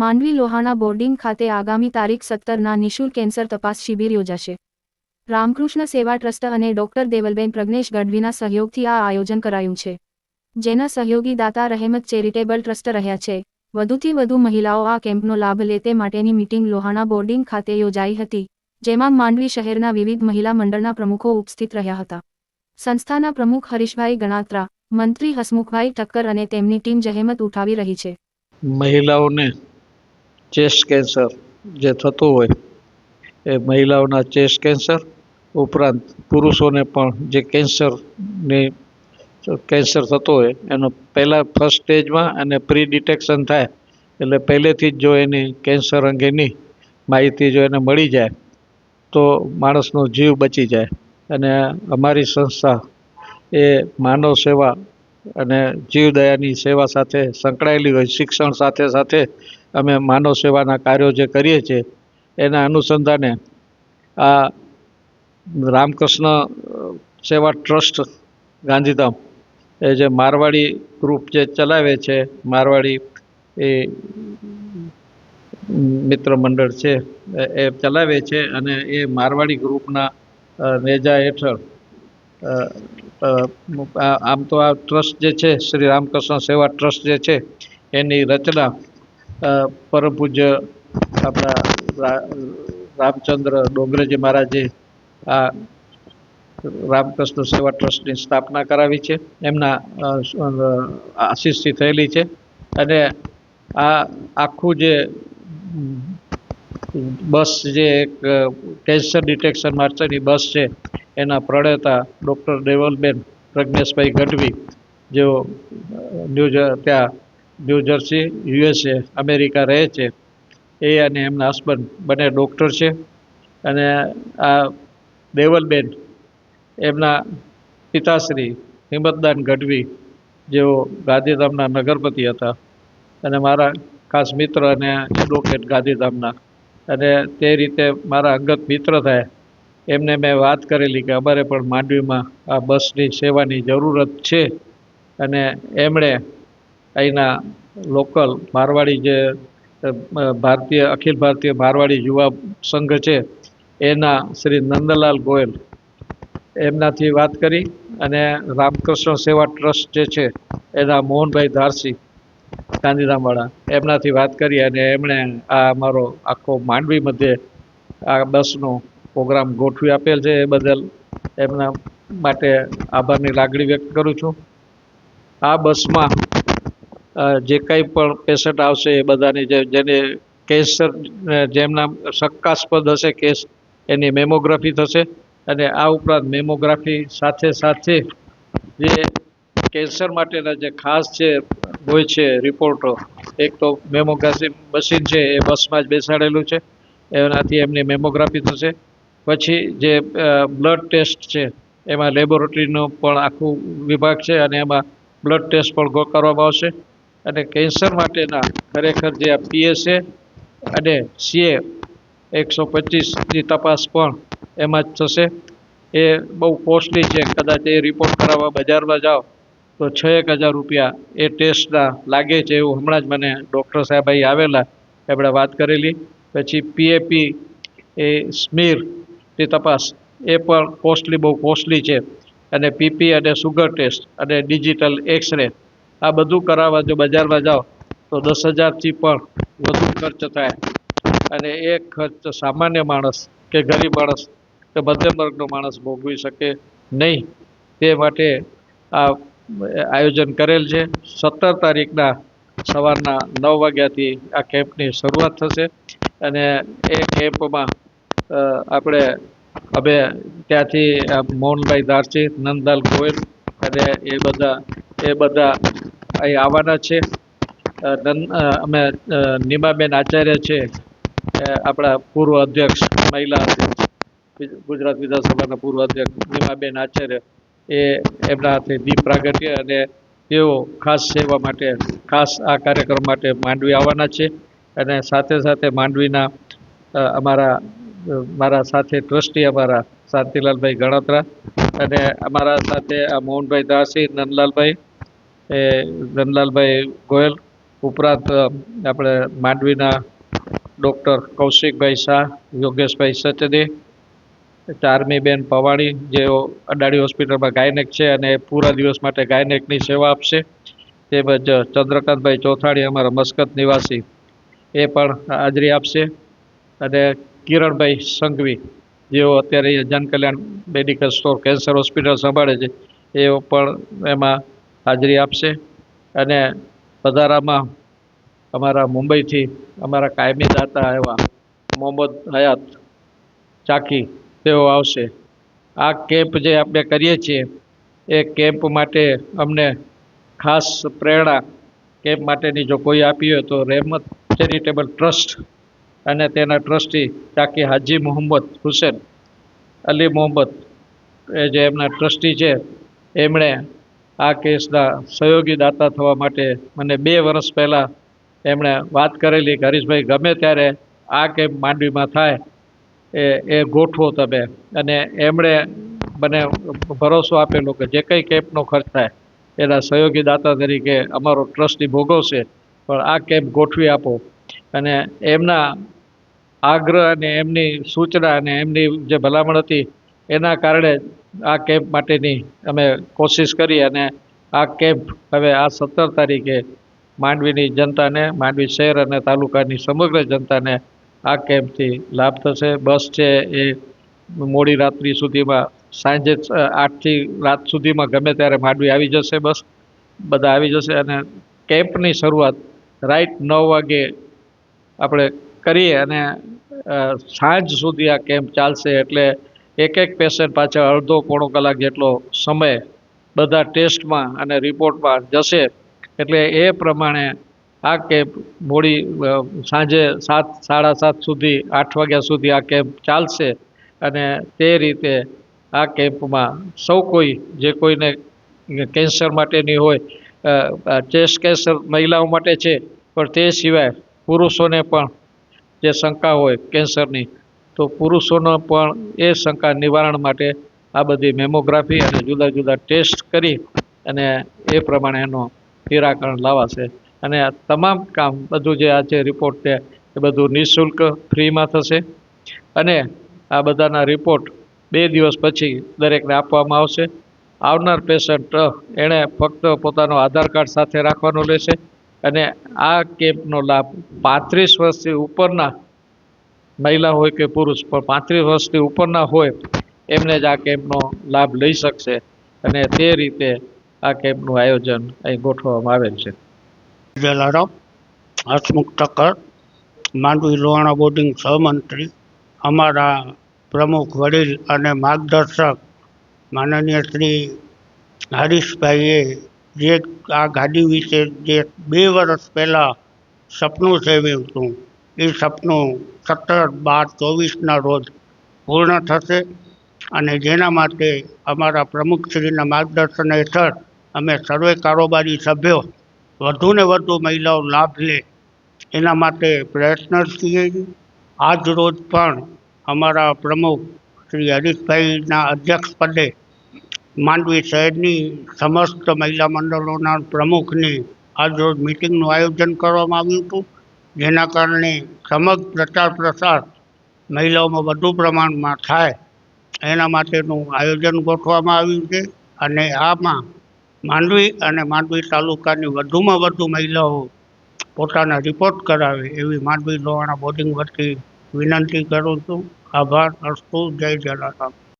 Mandvi Lohana boarding ખાતે આગામી તારીખ સત્તરના નિઃશુલ્ક કેન્સર તપાસ શિબિર યોજાશે. રામકૃષ્ણ સેવા ટ્રસ્ટ અને ડોક્ટર દેવલબેન પ્રજ્ઞેશ ગઢવીના સહયોગથી આ આયોજન કરાયું છે. જેના સહયોગી દાતા રહેમત ચેરિટેબલ ટ્રસ્ટ રહ્યા છે. વધુથી વધુ મહિલાઓ આ કેમ્પનો લાભ લે તે માટેની મીટિંગ લોહાણા બોર્ડિંગ ખાતે યોજાઈ હતી, જેમાં માંડવી શહેરના વિવિધ મહિલા મંડળના પ્રમુખો ઉપસ્થિત રહ્યા હતા. સંસ્થાના પ્રમુખ હરીશભાઈ ગણાત્રા, મંત્રી હસમુખભાઈ ઠક્કર અને તેમની ટીમ જહેમત ઉઠાવી રહી છે. મહિલાઓને ચેસ્ટ કેન્સર જે થતું હોય એ મહિલાઓના ચેસ્ટ કેન્સર ઉપરાંત પુરુષોને પણ જે કેન્સરની કેન્સર થતો હોય એનો પહેલાં ફર્સ્ટ સ્ટેજમાં અને પ્રી ડિટેક્શન થાય એટલે પહેલેથી જ જો એની કેન્સર અંગેની માહિતી જો એને મળી જાય તો માણસનો જીવ બચી જાય. અને અમારી સંસ્થા એ માનવ સેવા અને જીવદયાની સેવા સાથે સંકળાયેલી હોય, શિક્ષણ સાથે સાથે અમે માનવ સેવાના કાર્યો જે કરીએ છીએ, એના અનુસંધાને આ રામકૃષ્ણ સેવા ટ્રસ્ટ ગાંધીધામ, એ જે મારવાડી ગ્રુપ જે ચલાવે છે, મારવાડી એ મિત્ર મંડળ છે, એ- ચલાવે છે અને એ મારવાડી ગ્રુપના નેજા હેઠળ આમ તો આ ટ્રસ્ટ જે છે, શ્રી રામકૃષ્ણ સેવા ટ્રસ્ટ જે છે, એની રચના પરમ પૂજ્ય આપણા રામચંદ્ર ડોંગરેજી મહારાજે આ રામકૃષ્ણ સેવા ટ્રસ્ટની સ્થાપના કરાવી છે. એમના આશીષથી થયેલી છે. અને આ આખું જે બસ જે એક કેન્સર ડિટેક્શન માટેની બસ છે, એના પ્રણેતા ડૉક્ટર દેવલબેન પ્રજ્ઞેશભાઈ ગઢવી, જેઓ ન્યૂઝ ત્યાં ન્યૂ જર્સી, યુએસએ, અમેરિકા રહે છે. એ અને એમના હસબન્ડ બંને ડૉક્ટર છે. અને આ દેવલબેન, એમના પિતાશ્રી હિંમતદાન ગઢવી, જેઓ ગાંધીધામના નગરપતિ હતા. અને મારા ખાસ મિત્ર અને એડવોકેટ ગાંધીધામના. અને તે રીતે મારા અંગત મિત્ર થાય. એમને મેં વાત કરેલી કે અમારે પણ માંડવીમાં આ બસની સેવાની જરૂરત છે. અને એમણે અહીંના લોકલ મારવાડી જે ભારતીય, અખિલ ભારતીય મારવાડી યુવા સંઘ છે, એના શ્રી નંદલાલ ગોયલ. એમનાથી વાત કરી અને રામકૃષ્ણ સેવા ટ્રસ્ટ જે છે, એના મોહનભાઈ ધારસી, ગાંધીધામવાળા, એમનાથી વાત કરી અને એમણે આ અમારો આખો માંડવી મધ્યે આ બસનો પ્રોગ્રામ ગોઠવી આપેલ છે, એ બદલ એમના માટે આભારની લાગણી વ્યક્ત કરું છું. આ બસમાં જે કંઈ પણ પેશન્ટ આવશે એ બધાની જે, જેને કેન્સર જેમના શંકાસ્પદ હશે કેસ, એની મેમોગ્રાફી થશે. અને આ ઉપરાંત મેમોગ્રાફી સાથે સાથે જે કેન્સર માટેના જે ખાસ જે હોય છે રિપોર્ટો એક તો મેમોગ્રાફી મશીન છે, એ બસમાં જ બેસાડેલું છે. એનાથી એમની મેમોગ્રાફી થશે. પછી જે બ્લડ ટેસ્ટ છે, એમાં લેબોરેટરીનો પણ આખું વિભાગ છે અને એમાં બ્લડ ટેસ્ટ પણ કરવામાં આવશે. અને કેન્સર માટેના ખરેખર જે આ પીએસએ અને સીએ એકસો પચીસની તપાસ પણ એમાં જ થશે. એ બહુ કોસ્ટલી છે. કદાચ એ રિપોર્ટ કરાવવા બજારમાં જાઓ તો છ એક હજાર રૂપિયા એ ટેસ્ટના લાગે છે એવું હમણાં જ મને ડૉક્ટર સાહેબ અહીં આવેલા, એમણે વાત કરેલી. પછી પીએપી એ સ્મીરની તપાસ એ પણ કોસ્ટલી બહુ કોસ્ટલી છે. અને પીપી અને સુગર ટેસ્ટ અને ડિજિટલ એક્સરે આ બધું કરાવવા જો બજારમાં જાઓ, તો દસ હજારથી પણ વધુ ખર્ચ થાય. અને એ ખર્ચ સામાન્ય માણસ કે ગરીબ માણસ કે મધ્યમ વર્ગનો માણસ ભોગવી શકે નહીં. તે માટે આ આયોજન કરેલ છે. સત્તર તારીખના સવારના નવ વાગ્યાથી આ કેમ્પની શરૂઆત થશે. અને એ કેમ્પમાં આપણે અમે ત્યાંથી મોહનભાઈ ધારસી, નંદલાલ ગોયલ અને એ બધા એ બધા અહીં આવવાના છે. અમે નીમાબેન આચાર્ય છે. આપણા પૂર્વ અધ્યક્ષ મહિલા ગુજરાત વિધાનસભાના પૂર્વ અધ્યક્ષ નીમાબેન આચાર્ય. એ એમના હાથે દીપ પ્રાગટ્ય અને તેઓ ખાસ સેવા માટે, ખાસ આ કાર્યક્રમ માટે માંડવી આવવાના છે. અને સાથે સાથે માંડવીના અમારા મારા સાથે ટ્રસ્ટી અમારા શાંતિલાલભાઈ ગણાત્રા અને અમારા સાથે આ મોહનભાઈ દાસી, નંદલાલભાઈ એ ધનલાલભાઈ ગોયલ ઉપરાંત આપણે માંડવીના ડૉક્ટર કૌશિકભાઈ શાહ, યોગેશભાઈ સચદે, ચારમીબેન પવાણી જેઓ અડાડી હોસ્પિટલમાં ગાયનેક છે અને પૂરા દિવસ માટે ગાયનેકની સેવા આપશે. તેમજ ચંદ્રકાંતભાઈ ચોથાણી, અમારા મસ્કત નિવાસી, એ પણ હાજરી આપશે. અને કિરણભાઈ સંઘવી, જેઓ અત્યારે Jankalyan medical store cancer hospital સંભાળે છે, એઓ પણ એમાં હાજરી આપશે અને વધારામાં અમારા મુંબઈથી અમારા કાયમી દાતા એવા મોહમ્મદ હયાત ચાકી, તેઓ આવશે. આ કેમ્પ જે આપણે કરીએ છીએ, એ કેમ્પ માટે અમને ખાસ પ્રેરણા કેમ્પ માટેની જો કોઈ આપી હોય તો રહેમત ચેરિટેબલ ટ્રસ્ટ અને તેના ટ્રસ્ટી ચાકી હાજી મોહમ્મદ હુસેન, અલી મોહમ્મદ, એ જે એમના ટ્રસ્ટી છે, એમણે આ કેસના સહયોગી દાતા થવા માટે મને બે વર્ષ પહેલાં એમણે વાત કરેલી કે હરીશભાઈ, ગમે ત્યારે આ કેમ્પ માંડવીમાં થાય, એ એ ગોઠવો તમે. અને એમણે મને ભરોસો આપેલો કે જે કંઈ કેમ્પનો ખર્ચ થાય, એના સહયોગી દાતા તરીકે અમારો ટ્રસ્ટી ભોગવશે, પણ આ કેમ્પ ગોઠવી આપો. અને એમના આગ્રહ અને એમની સૂચના અને એમની જે ભલામણ હતી એના કારણે આ કેમ્પ માટેની અમે કોશિશ કરી અને આ કેમ્પ હવે આ સત્તર તારીખે માંડવીની જનતાને, માંડવી શહેર અને તાલુકાની સમગ્ર જનતાને આ કેમ્પથી લાભ થશે. બસ છે એ મોડી રાત્રિ સુધીમાં, સાંજે આઠથી રાત સુધીમાં ગમે ત્યારે માંડવી આવી જશે બસ, બધા આવી જશે અને કેમ્પની શરૂઆત રાઈટ નવ વાગે આપણે કરીએ અને સાંજ સુધી આ કેમ્પ ચાલશે એટલે એક એક પેશન્ટ પાછળ અડધો પોણો કલાક જેટલો સમય બધા ટેસ્ટમાં અને રિપોર્ટમાં જશે. એટલે એ પ્રમાણે આ કેમ્પ મોડી સાંજે સાત, સાડા સાત સુધી, આઠ વાગ્યા સુધી આ કેમ્પ ચાલશે અને તે રીતે આ કેમ્પમાં સૌ કોઈ, જે કોઈને કેન્સર માટેની હોય ચેસ્ટ કેન્સર મહિલાઓ માટે છે, પણ તે સિવાય પુરુષોને પણ જે શંકા હોય કેન્સરની તો પુરુષોનો પણ એ શંકા નિવારણ માટે આ બધી મેમોગ્રાફી અને જુદા જુદા ટેસ્ટ કરી અને એ પ્રમાણે એનો નિરાકરણ લાવાશે. અને આ તમામ કામ બધું જે આ છે રિપોર્ટ છે, એ બધું નિઃશુલ્ક ફ્રીમાં થશે. અને આ બધાના રિપોર્ટ બે દિવસ પછી દરેકને આપવામાં આવશે. આવનાર પેશન્ટ એણે ફક્ત પોતાનો આધાર કાર્ડ સાથે રાખવાનો રહેશે. અને આ કેમ્પનો લાભ પાંત્રીસ વર્ષથી ઉપરના મહિલા હોય કે પુરુષ, પણ પાંત્રીસ વર્ષથી ઉપરના હોય, એમને જ આ કેમ્પનો લાભ લઈ શકશે. અને તે રીતે આ કેમ્પનું આયોજન અહીં ગોઠવવામાં આવેલ છે. જલારામ હસમુખ ઠક્કર માંડવી લોહાણા બોર્ડિંગ સહમંત્રી, અમારા પ્રમુખ વડીલ અને માર્ગદર્શક માનનીય શ્રી હરીશભાઈએ જે આ ગાડી વિશે જે બે વર્ષ પહેલાં સપનું સેવ્યું હતું એ સપનું સત્તર બાર ચોવીસના રોજ પૂર્ણ થશે અને જેના માટે અમારા પ્રમુખશ્રીના માર્ગદર્શન હેઠળ અમે સર્વે કારોબારી સભ્યો વધુને વધુ મહિલાઓ લાભ લે એના માટે પ્રયત્નશીલ આજ રોજ પણ અમારા પ્રમુખ શ્રી હરીશભાઈના અધ્યક્ષપદે માંડવી શહેરની સમસ્ત મહિલા મંડળોના પ્રમુખની આજ રોજ મિટિંગનું આયોજન કરવામાં આવ્યું હતું. જેના કારણે સમગ્ર પ્રચાર પ્રસાર મહિલાઓમાં વધુ પ્રમાણમાં થાય, એના માટેનું આયોજન ગોઠવવામાં આવ્યું છે. અને આમાં માંડવી અને માંડવી તાલુકાની વધુમાં વધુ મહિલાઓ પોતાના રિપોર્ટ કરાવે એવી માંડવી લોહાણા બોર્ડિંગ વતી વિનંતી કરું છું. આભાર, અસ્તુ, જય જલારામ.